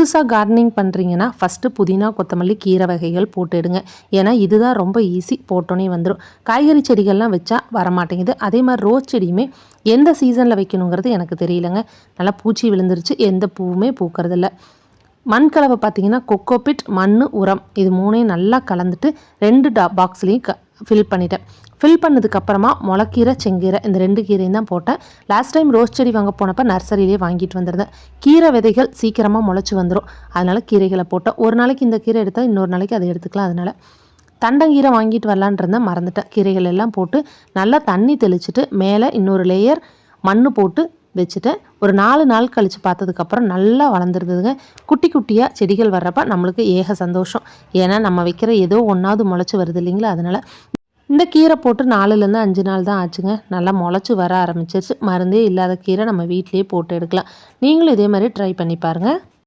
புதுசாக கார்டனிங் பண்ணுறீங்கன்னா ஃபஸ்ட்டு புதினா கொத்தமல்லி கீரை வகைகள் போட்டுடுங்க ஏன்னா இதுதான் ரொம்ப ஈஸி போட்டோன்னே வந்துடும் காய்கறி செடிகள்லாம் வச்சா வரமாட்டேங்குது. அதே மாதிரி ரோஸ் செடியுமே எந்த சீசனில் வைக்கணுங்கிறது எனக்கு தெரியலங்க. நல்லா பூச்சி விழுந்துருச்சு. எந்த பூவுமே பூக்கறதில்ல. மண் கலவை பார்த்தீங்கன்னா கொக்கோபிட் மண் உரம். இது மூணையும் நல்லா கலந்துட்டு ரெண்டு டா பாக்ஸ்லேயும் க ஃபில் பண்ணிட்டேன். ஃபில் பண்ணதுக்கப்புறமா முளக்கீரை செங்கீரை இந்த ரெண்டு கீரையும் தான் போட்டேன். லாஸ்ட் டைம் ரோஸ் செடி வாங்க போனப்போ நர்சரியிலே வாங்கிட்டு வந்திருந்தேன். கீரை விதைகள் சீக்கிரமாக முளைச்சி வந்துடும் அதனால் கீரைகளை போட்டேன். ஒரு நாளைக்கு இந்த கீரை எடுத்தால் இன்னொரு நாளைக்கு அதை எடுத்துக்கலாம் அதனால். தண்டங்கீரை வாங்கிட்டு வரலான் இருந்தேன் மறந்துட்டேன். கீரைகள் எல்லாம் போட்டு நல்லா தண்ணி தெளிச்சுட்டு மேலே இன்னொரு லேயர் மண் போட்டு வச்சுட்டேன் ஒரு நாலு நாள் கழித்து பார்த்ததுக்கப்புறம் நல்லா வளர்ந்துருந்ததுங்க. குட்டி குட்டியாக செடிகள் வர்றப்ப நம்மளுக்கு ஏக சந்தோஷம். ஏன்னா நம்ம வைக்கிற ஏதோ ஒன்றாவது முளைச்சி வருது இல்லைங்களா? அதனால் இந்த கீரை போட்டு நாலுலேருந்து அஞ்சு நாள் தான் ஆச்சுங்க. நல்லா முளைச்சி வர ஆரம்பிச்சிருச்சு. மருந்தே இல்லாத கீரை நம்ம வீட்டிலேயே போட்டு எடுக்கலாம். நீங்களும் இதே மாதிரி ட்ரை பண்ணி பாருங்கள்